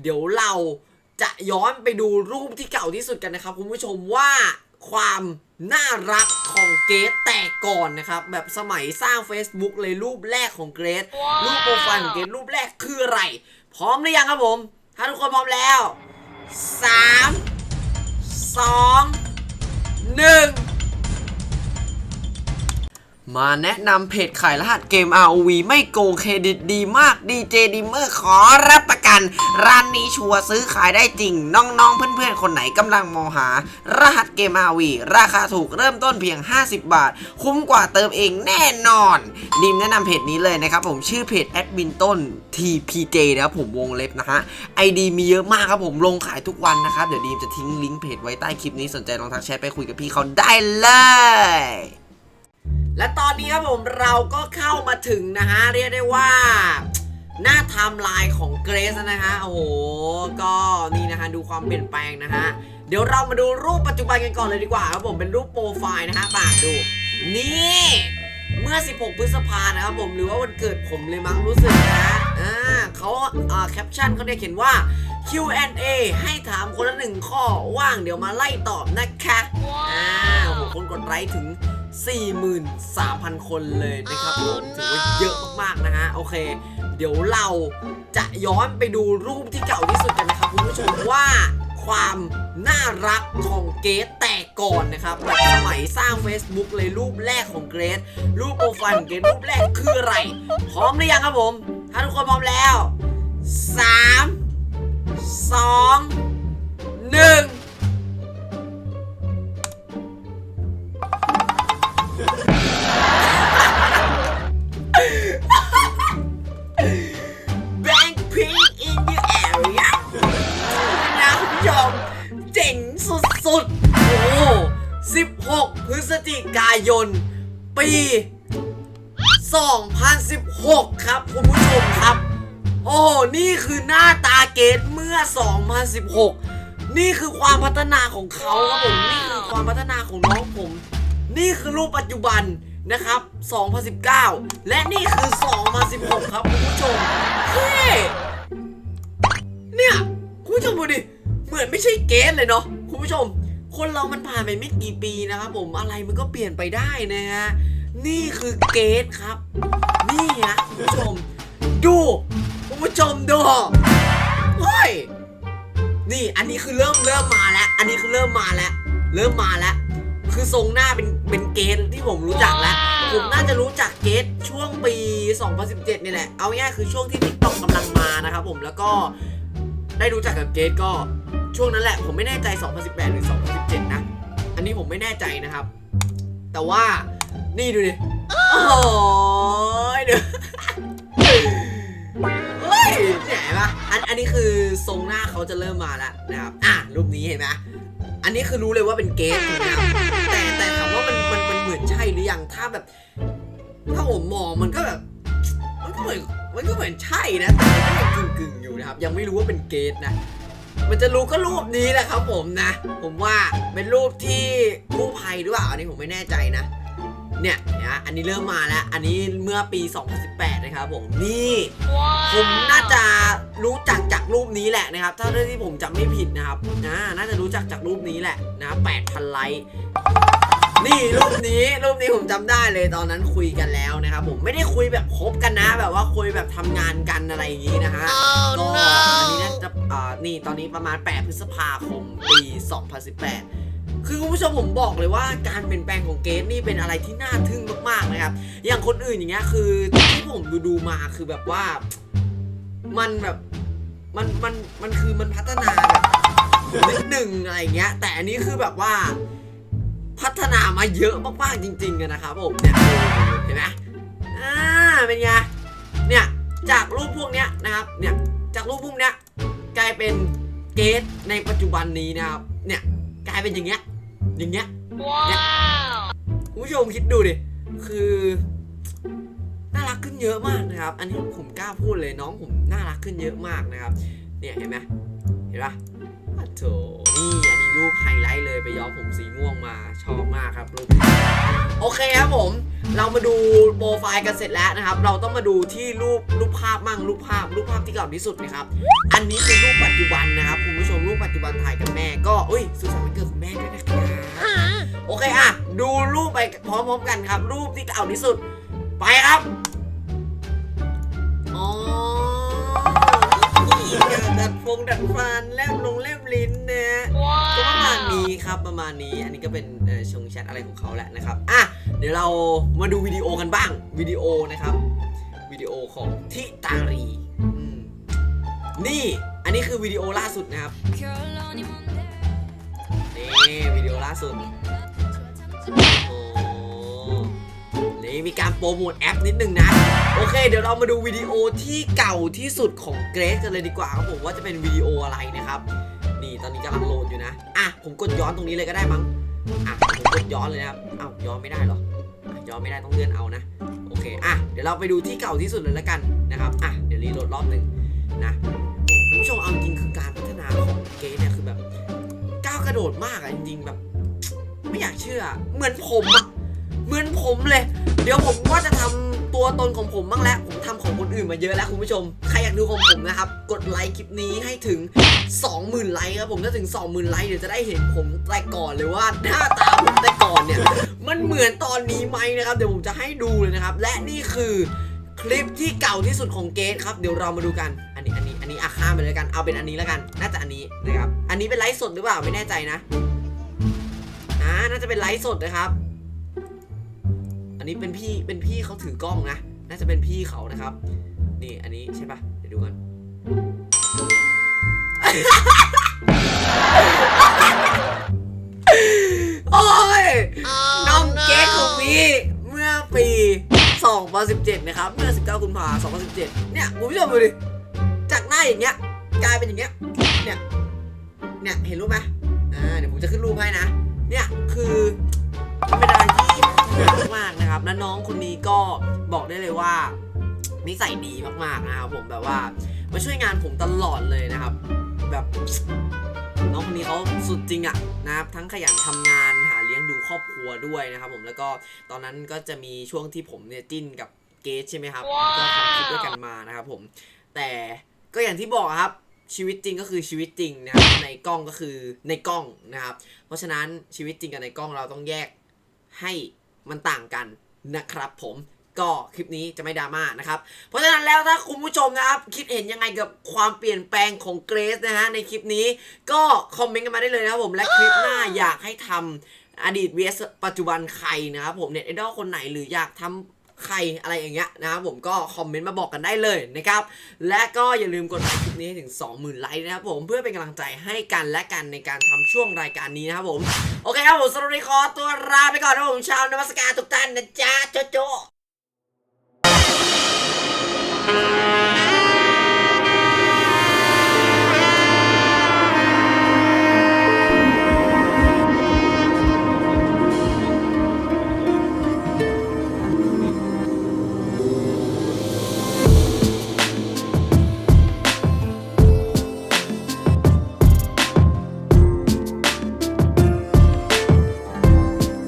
เดี๋ยวเราจะย้อนไปดูรูปที่เก่าที่สุดกันนะครับคุณผู้ชมว่าความน่ารักของเกรซแต่ก่อนนะครับ แบบสมัยสร้าง Facebook เลยรูปแรกของเกรซรูปโปรไฟล์ของเกรซรูปแรกคืออะไร พร้อมหรือยังครับผม ถ้าทุกคนพร้อมแล้ว 3 2 1 มาแนะนำเพจขายรหัสเกม ROV ไม่โกงเครดิตดีมากดีเจดิมเมอร์ขอรับประกัน ร้านนี้ชัวร์ซื้อขายได้จริง น้องๆ เพื่อนๆ คนไหนกำลังมองหา รหัสเกม ROV ราคาถูกเริ่มต้นเพียง 50 บาท คุ้มกว่าเติมเองแน่นอน ดิมแนะนำเพจนี้เลยนะครับผมชื่อเพจแอดมินต้น TPJ นะครับผมวงเล็บนะฮะไอดีมีเยอะมากครับผมลงขายทุกวันนะครับ เดี๋ยวดีมจะทิ้งลิงก์เพจไว้ใต้คลิปนี้สนใจลองทักแชทไปคุยกับพี่เขาได้เลย และตอนนี้ครับผมเราก็เข้ามาถึงนะฮะเรียกได้ว่า หน้าไทม์ไลน์ของเกรซนะฮะโอ้โหก็นี่นะฮะดูความเปลี่ยนแปลงนะฮะเดี๋ยวเรามาดูรูปปัจจุบันกันก่อนเลยดีกว่าครับผมเป็นรูปโปรไฟล์นะฮะมาดู นี่เมื่อ 16 พฤษภานะครับผมหรือว่าวันเกิดผมเลยมั้งรู้สึกนะอ่าเขาอ่าแคปชั่นเขาได้เขียนว่า Q&A ให้ถามคนละหนึ่งข้อว่างเดี๋ยวมาไล่ตอบนะคะอ่าโอ้โหคนกดไลค์ถึง 43,000 คนเลยนะครับผมถือว่าเยอะมากๆนะฮะโอเค เดี๋ยวเราจะย้อนไปดูรูปที่เก่าที่สุดกันนะครับคุณผู้ชมว่าความน่ารักของเกรซแต่ก่อนนะครับแบบสมัยสร้าง Facebook เลยรูปแรกของเกรซรูปโปรไฟล์ของเกรซรูปแรกคืออะไร พร้อมหรือยังครับผม ถ้าทุกคนพร้อมแล้ว 3 2 1ายน ปี 2016 ครับ คุณผู้ชมครับ โอ้นี่คือหน้าตาเกตเมื่อ 2016 นี่คือความพัฒนาของเขาครับผม นี่คือความพัฒนาของน้องผม นี่คือรูปปัจจุบันนะครับ 2019 และนี่คือ 2016 ครับคุณผู้ชมเฮ้ยเนี่ย คุณผู้ชมดูดิ เหมือนไม่ใช่เกสเลยเนาะคุณผู้ชม คนเรามันผ่านไปไม่กี่ปีนะครับผมอะไรมันก็เปลี่ยนไปได้นะฮะนี่คือเกสครับ นี่ฮะคุณผู้ชม ดูคุณผู้ชมดูเฮ้ยนี่อันนี้คือเริ่มเริ่มมาแล้ว อันนี้คือเริ่มมาแล้ว เริ่มมาแล้ว คือทรงหน้าเป็นเป็นเกสที่ผมรู้จักแล้ว ผมน่าจะรู้จักเกสช่วงปี 2017 นี่แหละ เอาง่ายคือช่วงที่ TikTok กำลังมานะครับผมแล้วก็ได้รู้จักกับเกสก็ ช่วงนั้นแหละผมไม่แน่ใจ 2018 หรือ 2017 นะ อันนี้ผมไม่แน่ใจนะครับ แต่ว่านี่ดูดิโอ้ยเดี๋ยวเฮ้ยเนี่ยเห็นปะอันอันนี้คือทรงหน้าเขาจะเริ่มมาแล้วนะครับอะรูปนี้เห็นไหมอันนี้คือรู้เลยว่าเป็นเกสถูกไหมครับแต่แต่ถามว่ามันมันมันเหมือนใช่หรือยังถ้าแบบ ถ้าผมมองมันก็แบบมันก็เหมือนมันก็เหมือนใช่นะแต่ก็ยังกึ่งกึ่งๆอยู่นะครับ ยังไม่รู้ว่าเป็นเกสนะ มันจะรู้ก็รูปนี้แหละครับผมนะ ผมว่าเป็นรูปที่กู้ภัยหรือเปล่าอันนี้ผมไม่แน่ใจนะ เนี่ยนะอันนี้เริ่มมาแล้ว อันนี้เมื่อปี 2018 นะครับผม นี่ ผมน่าจะรู้จักจากรูปนี้แหละนะครับ ถ้าเรื่องที่ผมจำไม่ผิดนะครับนะน่าจะรู้จักจากรูปนี้แหละนะ8,000ไลค์ นี่รูปนี้รูปนี้ผมจำได้เลยตอนนั้นคุยกันแล้วนะครับผมไม่ได้คุยแบบคบกันนะ แบบว่าคุยแบบทำงานกันอะไรอย่างนี้นะฮะก็อันนี้น่าจะอ่านี่ตอนนี้ประมาณ 8 พฤษภาคมปี 2018คือคุณผู้ชมผมบอกเลยว่าการเปลี่ยนแปลงของเกสนี่เป็นอะไรที่น่าทึ่งมากๆนะครับ อย่างคนอื่นอย่างเงี้ยคือที่ผมดูดูๆมาคือแบบว่า มันแบบมันมันมันคือมันพัฒนาแบบนิดหนึ่งอะไรอย่างเงี้ย แต่อันนี้คือแบบว่า พัฒนามาเยอะมากๆจริงๆอะนะครับผมเนี่ยเห็นไหมอ่าเป็นไงเนี่ยจากรูปพวกเนี้ยนะครับเนี่ยจากรูปพวกเนี้ยกลายเป็นเกสในปัจจุบันนี้นะครับเนี่ยกลายเป็นอย่างเงี้ยอย่างเงี้ยคุณผู้ชมคิดดูดิคือน่ารักขึ้นเยอะมากนะครับ อันนี้ผมกล้าพูดเลยน้องผมน่ารักขึ้นเยอะมากนะครับ เนี่ยเห็นไหมเห็นปะอะโถนี่อันนี้ รูปไฮไลท์เลยไปย้อมผมสีม่วงมาชอบมากครับรูปโอเคครับผม เรามาดูโปรไฟล์กันเสร็จแล้วนะครับ เราต้องมาดูที่รูปรูปภาพมั่งรูปภาพ รูปภาพที่เก่าที่สุดนะครับ อันนี้คือรูปปัจจุบันนะครับคุณผู้ชมรูปปัจจุบันถ่ายกับแม่ก็อุ้ยสุขสันต์วันเกิดคุณแม่ด้วยนะครับโอเคอะดูรูปไปพร้อมๆกันครับ รูปที่เก่าที่สุด ไปครับอ๋อ ดัดฟงดัดฟันแลบลงแลบลิ้นนะก็ประมาณนี้ครับประมาณนี้ อันนี้ก็เป็นเอ่อชงแชทอะไรของเขาแหละนะครับอะเดี๋ยวเรามาดูวิดีโอกันบ้างวิดีโอนะครับวิดีโอของทิตารีอืมนี่อันนี้คือวิดีโอล่าสุดนะครับนี่วิดีโอล่าสุดโอ้ นี่มีการโปรโมทแอปนิดนึงนะ โอเค เดี๋ยวเรามาดูวิดีโอที่เก่าที่สุดของเกรซกันเลยดีกว่าครับผมว่าจะเป็นวิดีโออะไรนะครับ นี่ตอนนี้กำลังโหลดอยู่นะ อะ ผมกดย้อนตรงนี้เลยก็ได้มั้ง อะ ผมกดย้อนเลยนะครับอ้าวย้อนไม่ได้หรอย้อนไม่ได้ต้องเลื่อนเอานะ โอเค อะ เดี๋ยวเราไปดูที่เก่าที่สุดเลยแล้วกันนะครับ อะ เดี๋ยวรีโหลดรอบหนึ่งนะคุณผู้ชมเอาจริงคือการพัฒนาของเกมเนี่ยคือแบบก้าวกระโดดมากอะจริงๆแบบ ไม่อยากเชื่อ เหมือนผมอะ เหมือนผมเลย เดี๋ยวผมว่าจะทำตัวตนของผมบ้างแล้ว ผมทำของคนอื่นมาเยอะแล้วคุณผู้ชม ใครอยากดูของผมนะครับ กดไลค์คลิปนี้ให้ถึง 20,000 ไลค์ครับผมถ้าถึง 20,000 ไลค์เดี๋ยวจะได้เห็นผมแต่ก่อนเลยว่าหน้าตาผมแต่ก่อนเนี่ย มันเหมือนตอนนี้ไหมนะครับ เดี๋ยวผมจะให้ดูเลยนะครับ และนี่คือคลิปที่เก่าที่สุดของเกตครับ เดี๋ยวเรามาดูกัน อันนี้ อันนี้ อันนี้อาข้ามไปเลยกัน เอาเป็นอันนี้แล้วกัน น่าจะอันนี้นะครับ อันนี้เป็นไลฟ์สดหรือเปล่า ไม่แน่ใจนะ อ่า น่าจะเป็นไลฟ์สดนะครับ อันนี้เป็นพี่เป็นพี่เขาถือกล้องนะ น่าจะเป็นพี่เขานะครับ นี่อันนี้ใช่ปะเดี๋ยวดูกันโอ้ยน้องเก๊กของพี่เมื่อปี 2017 นะครับ เมื่อ 19กุมภาพันธ์2017 เนี่ยคุณผู้ชมดูดิ จากหน้าอย่างเงี้ย กลายเป็นอย่างเงี้ย เนี่ย เนี่ย เห็นรูปไหมอ่า เดี๋ยวผมจะขึ้นรูปให้นะ เนี่ย คือมันเป็นอะไร ที่ยากมากนะครับ และน้องคนนี้ก็บอกได้เลยว่านิสัยดีมากๆนะครับผมแบบว่ามาช่วยงานผมตลอดเลยนะครับ แบบน้องคนนี้เขาสุดจริงอะนะครับทั้งขยันทำงานหาเลี้ยงดูครอบครัวด้วยนะครับ ผมแล้วก็ตอนนั้นก็จะมีช่วงที่ผมเนี่ยจิ้นกับเกสใช่ไหมครับก็ทำคลิปด้วยกันมานะครับผมแต่ก็อย่างที่บอกครับชีวิตจริงก็คือชีวิตจริงนะครับในกล้องก็คือในกล้องนะครับ เพราะฉะนั้นชีวิตจริงกับในกล้องเราต้องแยกให้ มันต่างกันนะครับผมก็คลิปนี้จะไม่ดราม่านะครับ เพราะฉะนั้นแล้วถ้าคุณผู้ชมนะครับ คิดเห็นยังไงกับความเปลี่ยนแปลงของเกรซนะฮะในคลิปนี้ก็คอมเมนต์กันมาได้เลยนะครับผมและคลิปหน้าอยากให้ทำอดีต vs ปัจจุบันใครนะครับผมเน็ตไอดอลคนไหนหรืออยากทำ ใครอะไรอย่างเงี้ยนะครับผมก็คอมเมนต์มาบอกกันได้เลยนะครับและก็อย่าลืมกดไลค์คลิปนี้ให้ถึง 20,000 ไลค์นะครับผมเพื่อเป็นกำลังใจให้กันและกันในการทำช่วงรายการนี้นะครับผมโอเคครับผมสำหรับวันนี้ขอตัวลาไปก่อนนะครับผมชาวนมัสการทุกท่านนะจ๊ะโจโจ